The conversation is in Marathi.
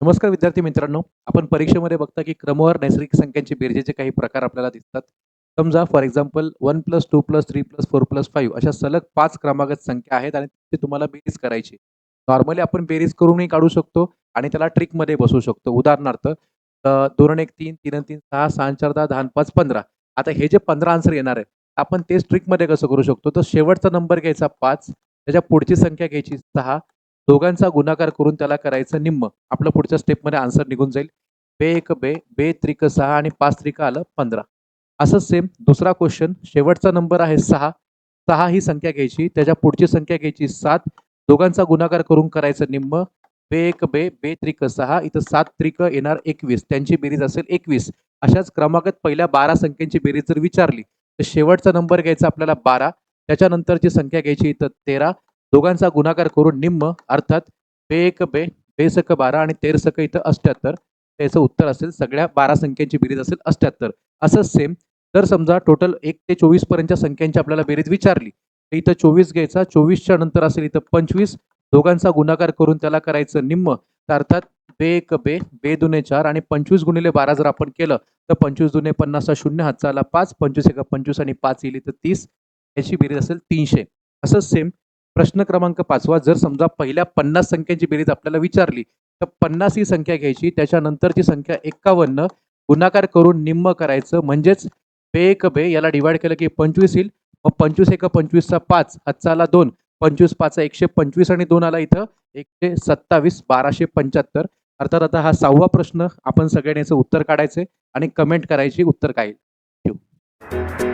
नमस्कार विद्यार्थी मित्रांनो. आपण परीक्षेमध्ये बघता की क्रमवार नैसर्गिक संख्यांचे बेरजेचे काही प्रकार आपल्याला दिसतात. समजा for example one plus two plus three plus four plus five अशा सलग पाच क्रमागत संख्या आहेत आणि ते तुम्हाला बेरीज करायची. नॉर्मली आपण बेरीज करूनही काढू शकतो आणि त्याला ट्रिकमध्ये बसवू शकतो. उदाहरणार्थ दोन एक तीन तीन तीन सहा सहा चार दहा दहा पाच पंधरा. आता हे जे पंधरा आन्सर येणार आहे आपण तेच ट्रिकमध्ये कसं करू शकतो? तर शेवटचा नंबर घ्यायचा पाच त्याच्या पुढची संख्या घ्यायची सहा दोघांचा गुणाकार करून त्याला करायचं निम्म. आपलं पुढच्या स्टेपमध्ये आन्सर निघून जाईल. बे एक बे बे त्रिक सहा आणि पाच त्रिक आलं पंधरा. असंच सेम दुसरा क्वेश्चन शेवटचा नंबर आहे सहा. सहा ही संख्या घ्यायची त्याच्या पुढची संख्या घ्यायची सात. दोघांचा गुणाकार करून करायचं निम्म. बे एक बे बे त्रिक सहा इथं सात त्रिक येणार एकवीस. त्यांची बेरीज असेल एकवीस. अशाच क्रमांकात पहिल्या बारा संख्यांची बेरीज जर विचारली तर शेवटचा नंबर घ्यायचा आपल्याला बारा. त्याच्यानंतरची संख्या घ्यायची इथं तेरा. दोघांचा गुणाकार करून निम्म अर्थात बे एक बे बेसक बारा आणि तेरसक इथं अष्ट्याहत्तर त्याचं उत्तर असेल सगळ्या बारा संख्यांची बेरीज असेल अष्ट्याहत्तर असंच सेम तर समजा टोटल एक ते चोवीस पर्यंतच्या संख्यांची आपल्याला बेरीज विचारली. तर इथं चोवीस घ्यायचा चोवीसच्या नंतर असेल इथं पंचवीस. दोघांचा गुणाकार करून त्याला करायचं निम्म तर अर्थात बे एक बे बे दुने चार आणि पंचवीस गुणिले बारा जर आपण केलं तर पंचवीस दुने पन्नासचा शून्य हातचा आला पाच पंचवीस एका पंचवीस आणि पाच येईल तर तीस. याची बेरीज असेल तीनशे. असंच सेम प्रश्न क्रमांक पाचवा जर समजा पहिल्या पन्नास संख्यांची बेरीज आपल्याला विचारली तर पन्नास ही संख्या घ्यायची त्याच्यानंतरची संख्या एक्कावन्न गुणाकार करून निम्म करायचं म्हणजेच बे एक बे याला डिवाइड केलं की पंचवीस येईल मग पंचवीस एका पंचवीसचा पाच हातचा आला दोन पंचवीस पाच एकशे पंचवीस आणि दोन आला इथं एकशे सत्तावीस बाराशे पंच्याहत्तर अर्थात आता हा सहावा प्रश्न आपण सगळ्यांनी याचं उत्तर काढायचे आणि कमेंट करायची उत्तर काय येईल.